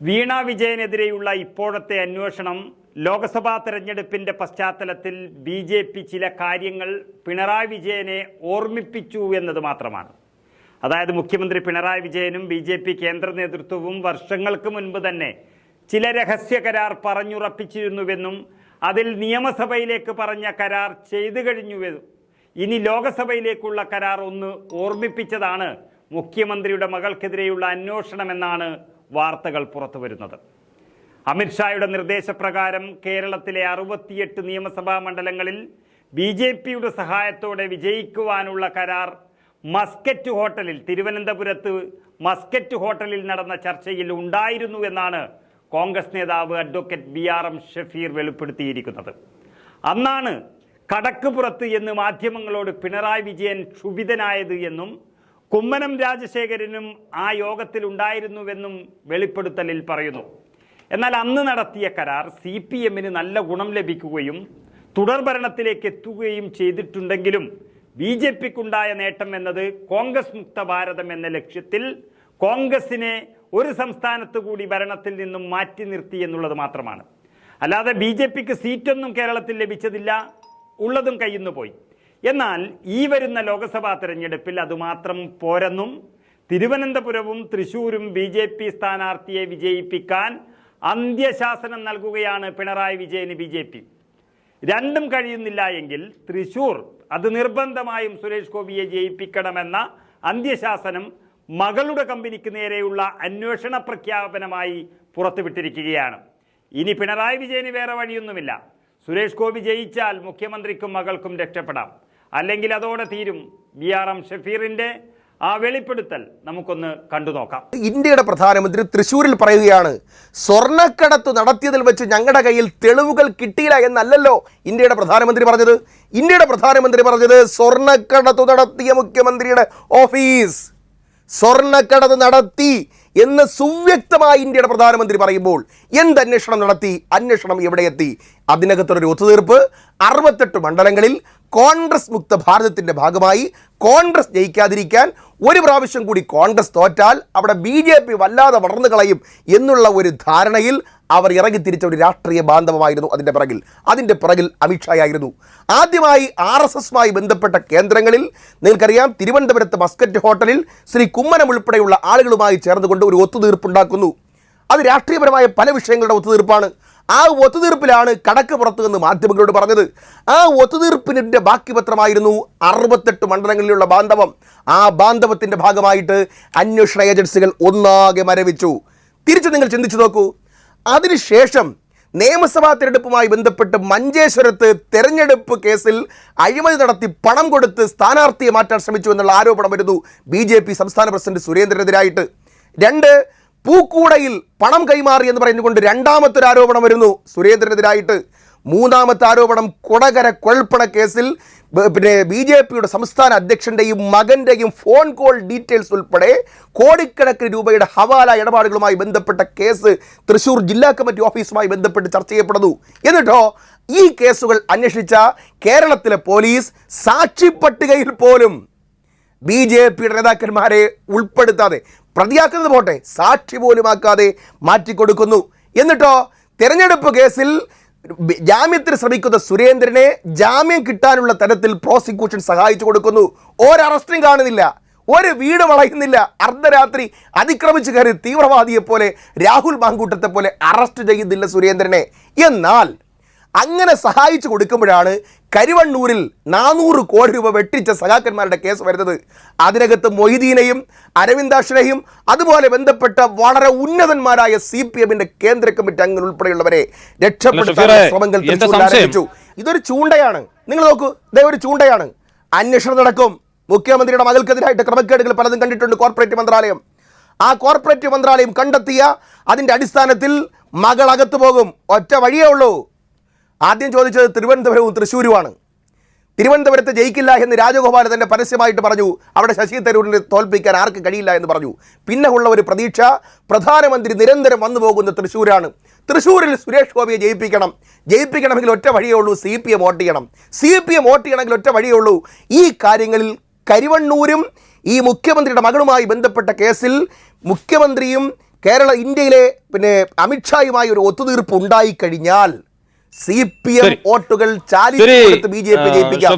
വീണ വിജയനെതിരെയുള്ള ഇപ്പോഴത്തെ അന്വേഷണം ലോക്സഭാ തെരഞ്ഞെടുപ്പിന്റെ പശ്ചാത്തലത്തിൽ ബി ജെ പി ചില കാര്യങ്ങൾ പിണറായി വിജയനെ ഓർമ്മിപ്പിച്ചു എന്നത് മാത്രമാണ്. അതായത് മുഖ്യമന്ത്രി പിണറായി വിജയനും ബി ജെ പി കേന്ദ്ര നേതൃത്വവും വർഷങ്ങൾക്ക് മുൻപ് തന്നെ ചില രഹസ്യ കരാർ പറഞ്ഞുറപ്പിച്ചിരുന്നുവെന്നും അതിൽ നിയമസഭയിലേക്ക് പറഞ്ഞ കരാർ ചെയ്തു കഴിഞ്ഞുവെന്നും ഇനി ലോകസഭയിലേക്കുള്ള കരാർ ഒന്ന് ഓർമ്മിപ്പിച്ചതാണ് മുഖ്യമന്ത്രിയുടെ മകൾക്കെതിരെയുള്ള അന്വേഷണമെന്നാണ് വാർത്തകൾ പുറത്തു വരുന്നത്. അമിത്ഷായുടെ നിർദ്ദേശപ്രകാരം കേരളത്തിലെ അറുപത്തിയെട്ട് നിയമസഭാ മണ്ഡലങ്ങളിൽ ബി ജെ പിയുടെ സഹായത്തോടെ വിജയിക്കുവാനുള്ള കരാർ മസ്കറ്റ് ഹോട്ടലിൽ തിരുവനന്തപുരത്ത് മസ്കറ്റ് ഹോട്ടലിൽ നടന്ന ചർച്ചയിൽ ഉണ്ടായിരുന്നു എന്നാണ് കോൺഗ്രസ് നേതാവ് advocate B R M Shafeer വെളിപ്പെടുത്തിയിരിക്കുന്നത്. അന്നാണ് കടക്കുപുറത്ത് എന്ന് മാധ്യമങ്ങളോട് പിണറായി വിജയൻ ക്ഷുഭിതനായത് എന്നും കുമ്മനം രാജശേഖരനും ആ യോഗത്തിൽ ഉണ്ടായിരുന്നുവെന്നും വെളിപ്പെടുത്തലിൽ പറയുന്നു. എന്നാൽ അന്ന് നടത്തിയ കരാർ സി പി എമ്മിന് നല്ല ഗുണം ലഭിക്കുകയും തുടർ ഭരണത്തിലേക്ക് എത്തുകയും ചെയ്തിട്ടുണ്ടെങ്കിലും ബി ജെ പിക്കുണ്ടായ നേട്ടം എന്നത് കോൺഗ്രസ് മുക്ത ഭാരതം എന്ന ലക്ഷ്യത്തിൽ കോൺഗ്രസിനെ ഒരു സംസ്ഥാനത്ത് കൂടി ഭരണത്തിൽ നിന്നും മാറ്റി നിർത്തി എന്നുള്ളത് മാത്രമാണ്. അല്ലാതെ ബി ജെ പിക്ക് സീറ്റൊന്നും കേരളത്തിൽ ലഭിച്ചതില്ല ഉള്ളതും കയ്യിന്ന് പോയി. എന്നാൽ ഈ വരുന്ന ലോക്സഭാ തെരഞ്ഞെടുപ്പിൽ അതുമാത്രം പോരെന്നും തിരുവനന്തപുരവും തൃശൂരും ബി ജെ പി സ്ഥാനാർത്ഥിയെ വിജയിപ്പിക്കാൻ അന്ത്യശാസനം നൽകുകയാണ് പിണറായി വിജയന് ബി ജെ പി. രണ്ടും കഴിയുന്നില്ല എങ്കിൽ തൃശൂർ അത് നിർബന്ധമായും സുരേഷ് ഗോപിയെ ജയിപ്പിക്കണമെന്ന അന്ത്യശാസനം മകളുടെ കമ്പനിക്ക് നേരെയുള്ള അന്വേഷണ പ്രഖ്യാപനമായി പുറത്തുവിട്ടിരിക്കുകയാണ്. ഇനി പിണറായി വിജയന് വേറെ വഴിയൊന്നുമില്ല. സുരേഷ് ഗോപി ജയിച്ചാൽ മുഖ്യമന്ത്രിക്കും മകൾക്കും രക്ഷപ്പെടാം. അല്ലെങ്കിൽ അതോടെ തീരും. ബി ആർ എം ഷഫീറിന്റെ ആ വെളിപ്പെടുത്തൽ നമുക്കൊന്ന് കണ്ടു നോക്കാം. ഇന്ത്യയുടെ പ്രധാനമന്ത്രി തൃശൂരിൽ പറയുകയാണ് സ്വർണക്കടത്ത് നടത്തിയതിൽ വെച്ച് ഞങ്ങളുടെ കയ്യിൽ തെളിവുകൾ കിട്ടിയില്ല എന്നല്ലല്ലോ ഇന്ത്യയുടെ പ്രധാനമന്ത്രി പറഞ്ഞത്. ഇന്ത്യയുടെ പ്രധാനമന്ത്രി പറഞ്ഞത് സ്വർണക്കടത്ത് നടത്തിയ മുഖ്യമന്ത്രിയുടെ ഓഫീസ്. സ്വർണക്കടത്ത് നടത്തി എന്ന് സുവ്യക്തമായി ഇന്ത്യയുടെ പ്രധാനമന്ത്രി പറയുമ്പോൾ എന്ത് അന്വേഷണം നടത്തി അന്വേഷണം എവിടെ എത്തി? അതിനകത്തൊരു ഒത്തുതീർപ്പ്. അറുപത്തെട്ട് മണ്ഡലങ്ങളിൽ കോൺഗ്രസ് മുക്ത ഭാരതത്തിന്റെ ഭാഗമായി കോൺഗ്രസ് ജയിക്കാതിരിക്കാൻ ഒരു പ്രാവശ്യം കൂടി കോൺഗ്രസ് തോറ്റാൽ അവിടെ ബി ജെ പി വല്ലാതെ വളർന്നു കളയും എന്നുള്ള ഒരു ധാരണയിൽ അവർ ഇറങ്ങിത്തിരിച്ച ഒരു രാഷ്ട്രീയ ബാന്ധവമായിരുന്നു അതിന്റെ പിറകിൽ. അതിന്റെ പിറകിൽ അമിത്ഷായായിരുന്നു ആദ്യമായി ആർ എസ് എസുമായി ബന്ധപ്പെട്ട കേന്ദ്രങ്ങളിൽ നിങ്ങൾക്കറിയാം തിരുവനന്തപുരത്ത് മസ്കറ്റ് ഹോട്ടലിൽ ശ്രീ കുമ്മനം ഉൾപ്പെടെയുള്ള ആളുകളുമായി ചേർന്നുകൊണ്ട് ഒരു ഒത്തുതീർപ്പുണ്ടാക്കുന്നു. അത് രാഷ്ട്രീയപരമായ പല വിഷയങ്ങളുടെ ഒത്തുതീർപ്പാണ്. ആ ഒത്തുതീർപ്പിലാണ് കടക്ക് പുറത്തു നിന്ന് മാധ്യമങ്ങളോട് പറഞ്ഞത്. ആ ഒത്തുതീർപ്പിന്റെ ബാക്കി പത്രമായിരുന്നു അറുപത്തെട്ട് മണ്ഡലങ്ങളിലുള്ള ബാന്ധവം. ആ ബാന്ധവത്തിന്റെ ഭാഗമായിട്ട് അന്വേഷണ ഏജൻസികൾ ഒന്നാകെ മരവിച്ചു. തിരിച്ച് നിങ്ങൾ ചിന്തിച്ചു നോക്കൂ. അതിനുശേഷം നിയമസഭാ തിരഞ്ഞെടുപ്പുമായി ബന്ധപ്പെട്ട് മഞ്ചേശ്വരത്ത് തെരഞ്ഞെടുപ്പ് കേസിൽ അഴിമതി നടത്തി പണം കൊടുത്ത് സ്ഥാനാർത്ഥിയെ മാറ്റാൻ ശ്രമിച്ചു എന്നുള്ള ആരോപണം വരുന്നു ബി സംസ്ഥാന പ്രസിഡന്റ് സുരേന്ദ്രനെതിരായിട്ട്. രണ്ട് പൂക്കൂടയിൽ പണം കൈമാറി എന്ന് പറഞ്ഞുകൊണ്ട് രണ്ടാമത്തെ ആരോപണം വരുന്നു. സുരേന്ദ്രനെതിരായിട്ട് മൂന്നാമത്തെ ആരോപണം കൊടകര കൊഴൽപ്പണ കേസിൽ പിന്നെ ബി ജെ പിയുടെ സംസ്ഥാന അധ്യക്ഷന്റെയും മകന്റെയും ഫോൺ കോൾ ഡീറ്റെയിൽസ് ഉൾപ്പെടെ കോടിക്കണക്കിന് രൂപയുടെ ഹവാല ഇടപാടുകളുമായി ബന്ധപ്പെട്ട കേസ് തൃശ്ശൂർ ജില്ലാ കമ്മിറ്റി ഓഫീസുമായി ബന്ധപ്പെട്ട് ചർച്ച ചെയ്യപ്പെടുന്നു. എന്നിട്ടോ ഈ കേസുകൾ അന്വേഷിച്ച കേരളത്തിലെ പോലീസ് സാക്ഷിപ്പട്ടികയിൽ പോലും ബി ജെ പിയുടെ നേതാക്കന്മാരെ ഉൾപ്പെടുത്താതെ പ്രതിയാക്കുന്നത് പോട്ടെ സാക്ഷി പോലുമാക്കാതെ മാറ്റിക്കൊടുക്കുന്നു. എന്നിട്ടോ തിരഞ്ഞെടുപ്പ് കേസിൽ ജാമ്യത്തിന് ശ്രമിക്കുന്ന സുരേന്ദ്രനെ ജാമ്യം കിട്ടാനുള്ള തരത്തിൽ പ്രോസിക്യൂഷൻ സഹായിച്ചു കൊടുക്കുന്നു. ഒരറസ്റ്റും കാണുന്നില്ല ഒരു വീട് വളയുന്നില്ല. അർദ്ധരാത്രി അതിക്രമിച്ചു കയറി തീവ്രവാദിയെപ്പോലെ രാഹുൽ മാങ്കൂട്ടത്തെ പോലെ അറസ്റ്റ് ചെയ്യുന്നില്ല സുരേന്ദ്രനെ. എന്നാൽ അങ്ങനെ സഹായിച്ചു കൊടുക്കുമ്പോഴാണ് കരുവണ്ണൂരിൽ നാനൂറ് കോടി രൂപ വെട്ടിച്ച സഖാക്കന്മാരുടെ കേസ് വരുന്നത്. അതിനകത്ത് മൊയ്തീനെയും അരവിന്ദാക്ഷനെയും അതുപോലെ ബന്ധപ്പെട്ട വളരെ ഉന്നതന്മാരായ സി പി എമ്മിന്റെ കേന്ദ്ര കമ്മിറ്റി അംഗങ്ങൾ ഉൾപ്പെടെയുള്ളവരെ രക്ഷപ്പെടുത്താൻ ശ്രമങ്ങൾ ആരംഭിച്ചു. ഇതൊരു ചൂണ്ടയാണ്. നിങ്ങൾ നോക്കൂ ഇതേ ഒരു ചൂണ്ടയാണ്. അന്വേഷണം നടക്കും. മുഖ്യമന്ത്രിയുടെ മകൾക്കെതിരായിട്ട് ക്രമക്കേടുകൾ പലതും കണ്ടിട്ടുണ്ട് കോർപ്പറേറ്റ് മന്ത്രാലയം. ആ കോർപ്പറേറ്റ് മന്ത്രാലയം കണ്ടെത്തിയ അതിന്റെ അടിസ്ഥാനത്തിൽ മകൾ അകത്തു പോകും. ഒറ്റ വഴിയേ ഉള്ളൂ. ആദ്യം ചോദിച്ചത് തിരുവനന്തപുരവും തൃശ്ശൂരുമാണ്. തിരുവനന്തപുരത്ത് ജയിക്കില്ല എന്ന് രാജഗോപാൽ തന്നെ പരസ്യമായിട്ട് പറഞ്ഞു. അവിടെ ശശി തരൂരിനെ തോൽപ്പിക്കാൻ ആർക്ക് കഴിയില്ല എന്ന് പറഞ്ഞു. പിന്നെ ഉള്ള ഒരു പ്രതീക്ഷ പ്രധാനമന്ത്രി നിരന്തരം വന്നു പോകുന്ന തൃശ്ശൂരാണ്. തൃശ്ശൂരിൽ സുരേഷ് ഗോപിയെ ജയിപ്പിക്കണം. ജയിപ്പിക്കണമെങ്കിൽ ഒറ്റ വഴിയേ ഉള്ളൂ സി പി എം വോട്ട് ചെയ്യണം. സി പി എം വോട്ട് ചെയ്യണമെങ്കിൽ ഒറ്റ വഴിയേ ഉള്ളൂ. ഈ കാര്യങ്ങളിൽ കരിവണ്ണൂരും ഈ മുഖ്യമന്ത്രിയുടെ മകളുമായി ബന്ധപ്പെട്ട കേസിൽ മുഖ്യമന്ത്രിയും കേരള ഇന്ത്യയിലെ പിന്നെ അമിത്ഷായുമായി ഒരു ഒത്തുതീർപ്പ് ഉണ്ടായിക്കഴിഞ്ഞാൽ സി പി എം. വോട്ടുകൾ ചാലിച്ചു ബി ജെ പി ജയിപ്പിക്കാം